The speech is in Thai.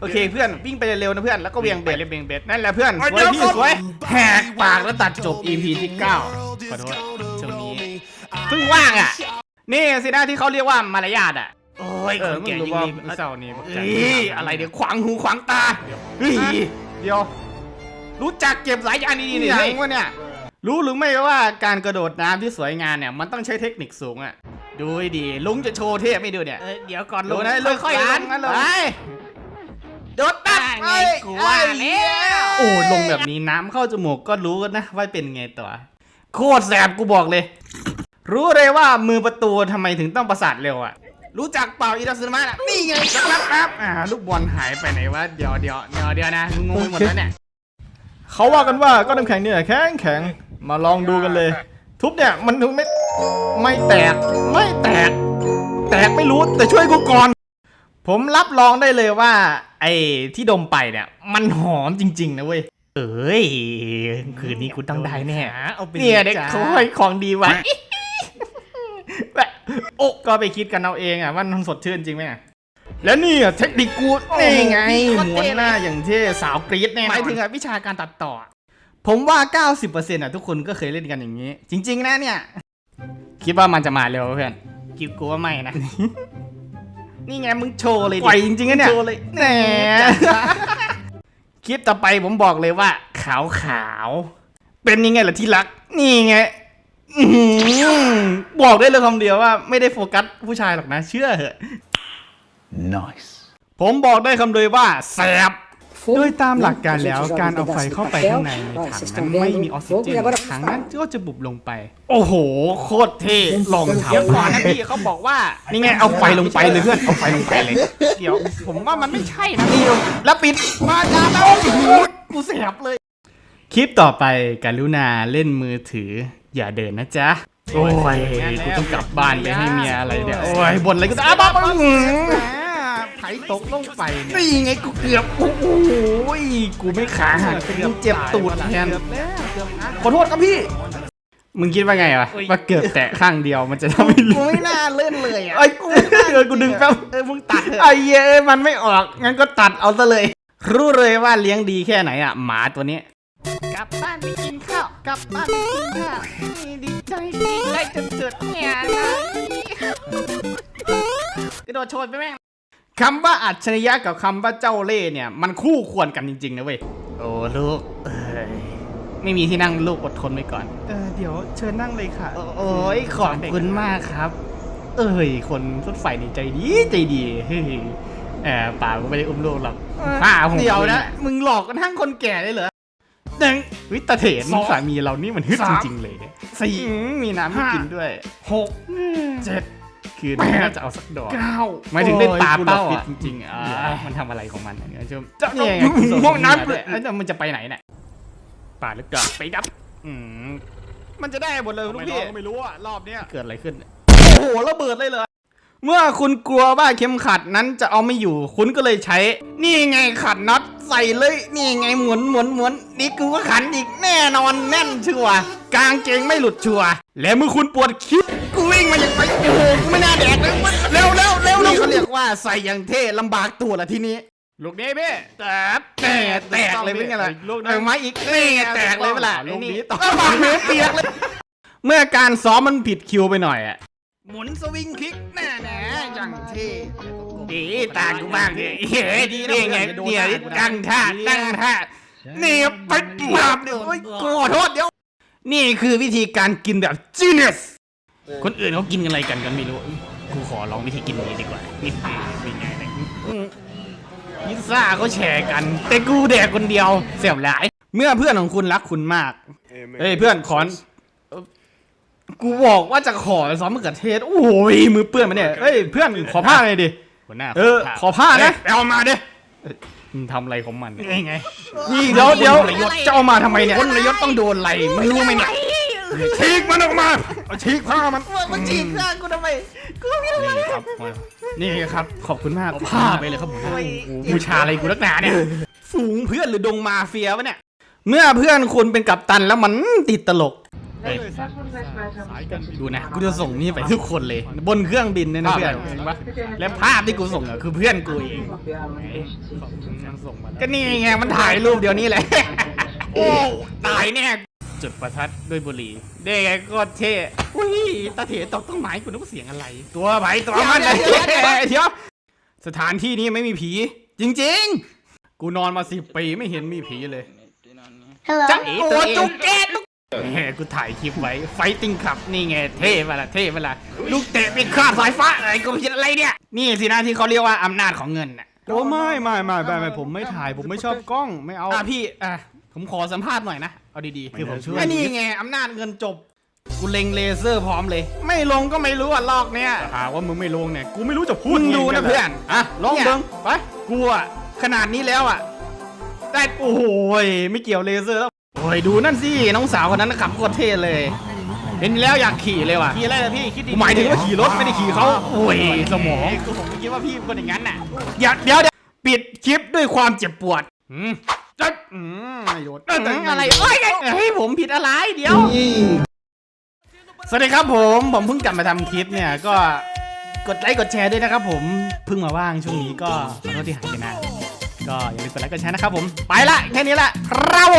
โอเคเพื่อนวิ่งไปเร็วๆนะเพื่อนแล้วก็เวียงเบ็ดเล่นเบงเบสนั่นแหละเพื่อนสเดี๋วยยวพี่ก่อนสวยแหกปากแล้วตัดจบ EP ที่9ขอโทษช่วงนี้เพิ่งว่างอะนี่สินะที่เขาเรียกว่ามารยาทอะโอ้ยเอคอนแก่มึงรู้ยิ่งว่ามีเศร้านี่บักจัเฮ้งยอะไรเดี๋ยวขวางหูขวางตาเฮ้ยเดี๋ยว รู้จักเก็บสายยางดีๆนี่เฮ้ยวะเนี่ยรู้หรือไม่ว่าการกระโดดน้ำที่สวยงามเนี่ยมันต้องใช้เทคนิคสูงอะดูให้ดีลุงจะโชว์เทพให้ดูเนี่ยเอ้ยเดี๋ยวก่อนดูนะลุงค่อยๆลลงงนะลงไป โดดตัดไงกูว่าแล้วโอ้ลงแบบนี้น้ำเข้าจมูกก็รู้กันนะว่าเป็นไงตัวโคตรแสบกูบอกเลย รู้เลยว่ามือประตูทำไมถึงต้องประสาทเร็วอะ รู้จักเปล่าอีดาซึมะน่ะนี่ไงครับครับอ่าลูกบอลหายไปไหนวะเดี๋ยวเดี๋ยวเดี๋ยวเดี๋ยวนะงงไปหมดแล้วเนี่ยเขาว่ากันว่าก้อนน้ำแข็งเนี่ยแข็งแข็งมาลองดูกันเลย ทุบเนี่ยมันถึงไม่ไม่แตกไม่แตก แตกไม่รู้แต่ช่วยกูก่อน ผมรับรองได้เลยว่า ไอ้ที่ดมไปเนี่ย มันหอมจริง ๆ นะเว้ย เอ้ย คืนนี้กูต้องได้แน่เอาไปเนี่ยเด็กจ้าเขาให้ของดีไว้แบบโอ้ก็ไปคิดกันเอาเองอะว่ามันสดชื่นจริงไหมอะแล้วนี่อะเทคนิคกูนี่ไงหมวนหน้าอย่างเท่สาวกรี๊ดแน่หมายถึงอะวิชาการตัดต่อ ผมว่า 90%อะทุกคนก็เคยเล่นกันอย่างนี้ จริง ๆ นะเนี่ย คิดว่ามันจะมาเร็วเพื่อนคิดกูว่าไม่นะ นี่ไงมึงโชว์เลยดิไหวจริงๆนะเนี่ยโชว์เลยแหมคลิปต่อไปผมบอกเลยว่า ขาวขาวๆเป็นยังไงล่ะที่รัก นี่ไงอื้อหือบอกได้เลยคำเดียวว่าไม่ได้โฟกัสผู้ชายหรอกนะ เชื่อเหอะ Nice. ผมบอกได้คำเดียวว่าแสบ โดยตามหลักการแล้วการเอาไฟเข้าไปข้างในในถังนั้นไม่มีออกซิเจนถังนั้นก็จะบุบลงไป โอ้โห โคตรเท่ลองทำเดี๋ยวก่อนนะพี่เขาบอกว่านี่ไงเอาไฟลงไปเลยเพื่อนเอาไฟลงไปเลย เดี๋ยวผมว่ามันไม่ใช่นะนี่แล้วปิดมาจาแล้วโอ้โหกูเสียบเลย คลิปต่อไปการุณาเล่นมือถือ อย่าเดินนะจ๊ะโอ้ยกูต้องกลับบ้านไปให้เมียอะไรเนี่ยโอ้ยบ่นอะไรกูจะอ้าบ้าบ้า ไถตกลงไปเนี่ยนี่ไงกูเกือบโอ้โหกูไม่ขาหักแต่กูเจ็บตูดแทนเกือบแล้วเกือบนะขอโทษครับพี่ มึงคิดว่าไงวะอุ๊ยว่าเกือบแตะข้างเดียวมันจะทำให้กูรู้ไม่น่าเล่นเลยอะไอ้กูเออกูดึงแป๊บเออมึงตัดเถอะไอ้เย้ยมันไม่ออกงั้นก็ตัดเอาซะเลย รู้เลยว่าเลี้ยงดีแค่ไหนอะหมาตัวนี้ กลับบ้านไปกินข้าวกลับบ้านไปกินข้าวนี่ดีใจดีใจจนเกิดแง่นะกระโดดโชนไปแม่ง คำว่าอัจฉริยะกับคำว่าเจ้าเล่ห์เนี่ย มันคู่ควรกันจริงๆนะเว้ย โอ้ลูกเอ้ยไม่มีที่นั่งลูกอดทนไว้ก่อน เออเดี๋ยวเชิญนั่งเลยค่ะ โอ้ยขอบคุณมากครับ เอ้ย คนรถไฟนี่ใจดีใจดีเฮ้ยแอบป่าก็ไม่ได้อุ้มลูกหรอกป้าผมเดี๋ยวนะ มึงหลอกกันทั้งคนแก่ได้เหรอหนึ่งวิตาเถนสองสามีเรานี่มันฮึดสาจมริงๆเลยเนี่ยสี่อืมมีน้ำให้ห้ากินด้วยหกเจ็ด คือแปดน่าจะเอาสักดอกเก้าหมายถึงเล่นตาเป้าโอ้ยกูหลับผิอะดจริงๆอ่ามันทำอะไรของมันอะเนี่ยชมจะนี่ไงห้องน้ำเลยแล้วมันจะไปไหนเนี่ยป่าลึกดอกไปดับอืมมันจะได้หมดเลยลูกไม่พี่รู้ก็ไม่รู้อะรอบเนี้ยเกิดอะไรขึ้นโอ้โหระเบิดเลยเลยเมื่อคุณกลัวว่าเข็มขัดนั้นจะเอาไม่อยู่ คุณก็เลยใช้ นี่ไงขัดน็อต ใส่เลย นี่ไงหมุนหมุนหมุนนี่กูก็ขันอีกแน่นอนแน่นชัวร์กางเกงไม่หลุดชัวร์และเมื่อคุณปวดคิ้วกูวิ่งมาอย่างไรโอ้โหกูไม่น่าแดกเลยเร็วเร็วเร็วนี่เขาเรียกว่าใส่อย่างเท่ลำบากตัวละทีนี้ลูกนี้พี่แตกแตกแตกเลยเป็นไงล่ะลูกเออมาอีกนี่ไงแตกเลยเวลาลูกนี้ต่ต่ออปากเหนือเปียกเลย เมื่อการซ้อมมันผิดคิวไปหน่อยอะ หมุนสวิงคลิกแน่แน่ๆอย่างเท่ดีตากูบ้างดิเฮ้ยดีนี่ไงเนี่ยตั้งท่าตั้งท่านี่ไปมาบเดี๋ยวโอ๊ยขอโทษเดี๋ยว นี่คือวิธีการกินแบบ genius คนอื่นเขากินกันอะไรกันกันไม่รู้กูขอลองวิธีกินนี้ดีกว่านี่เป็นไงเนี่ยอืมพิซซ่าเขาแชร์กัน แต่กูแดกคนเดียวเสียบหลาย เมื่อเพื่อนของคุณรักคุณมากเฮ้ยเพื่อนขอนเอ่อ กูบอกว่าจะขอซ้อมมะเขือเทศ โอ้ยมือเปื้อนมาเนี่ยเฮ้ยเพื่อนขอผ้าหน่อยดิ หัวหน้าเออ ขอผ้านะเอ้ยเอามาดิมึงทำอะไรของมันไงไงนี่เดี๋ยวเดี๋ยวจะเอามาทำไมเนี่ยคนระยศต้องโดนอะไรมึงรู้ไหมเนี่ยฉีกมันออกมาเอาฉีกผ้ามันมันฉีกข้างกูทำไมกูไม่รู้นี่ครับนี่ครับ ขอบคุณมากเอาผ้าไปเลยครับผมบูชาอะไรกูนักหนาเนี่ยฝูงเพื่อนหรือดงมาเฟียวะเนี่ย เมื่อเพื่อนคุณเป็นกัปตันแล้วมันติดตลก เฮ้ยดูนะกูจะส่งนี่ไปทุกคนเลย บนเครื่องบินเนี่ยนะเพื่อนเห็นปะและภาพที่กูส่งอะคือเพื่อนกูเองก็นี่ไงมันถ่ายรูปเดี๋ยวนี้เลยโอ้ตายแน่จุดประทัดด้วยบุหรี่ได้ไงก็เท่อุ้ยตาเถตกต้นไม้กูนึกว่าเสียงอะไร ตัวไผ่ตัวมันเลยเดี๋ยวสถานที่นี้ไม่มีผี จริง ๆ กูนอนมาสิบปีไม่เห็นมีผีเลย Hello จังโอ้จุกแกลูกแหม กูถ่ายคลิปไว้ ไฟติ้งขับนี่ไงเท่ปะล่ะเท่ปะล่ะลูกเตะไปคาดสายฟ้าอะไรกูคิดอะไรเนี่ย นี่สินะที่เขาเรียกว่าอำนาจของเงินน่ะโอ้ไม่ไม่ไม่ไม่ไม่ผมไม่ถ่ายผมไม่ชอบกล้องไม่เอา อะพี่อะผมขอสัมภาษณ์หน่อยนะเอาดีๆคือผมช่วย ไอ้นี่ไงอำนาจเงินจบกูเล็งเลเซอร์พร้อมเลย ไม่ลงก็ไม่รู้อะลอกเนี่ยหาว่ามึงไม่ลงเนี่ยกูไม่รู้จะพูมึดงดูนะเพื่อนอะลองเนี่ยเบิ้งไปกูอะขนาดนี้แล้วอะได้โอ้โหยไม่เกี่ยวเลเซอร์แล้ว โอ้ยดูนั่นสิน้องสาวคนนั้นนะขับโคตรเท่เลย เห็นแล้วอยากขี่เลยว่ะ ขี่อะไรล่ะพี่คิดดีกูหมายถึงว่าขี่รถไม่ได้ขี่เขาโอ้ยสมองกูผมไม่คิดว่าพี่เป็นคนอย่างนั้นน่ะอย่าเดี๋ยวเดี๋ยวปิดคลิปด้วยความเจ็บปวดอืมจัดอืมไม่โดนอืมอะไรเอ้ยเฮ้ยผมผิดอะไรเดี๋ยว สวัสดีครับผมผมเพิ่งกลับมาทำคลิปเนี่ยก็กดไลค์กดแชร์ด้วยนะครับผมเพิ่งมาว่างช่วงนี้ก็ขอโทษที่หายไปนานก็อย่าลืมกดไลค์กดแชร์นะครับผมไปละแค่นี้ละครับ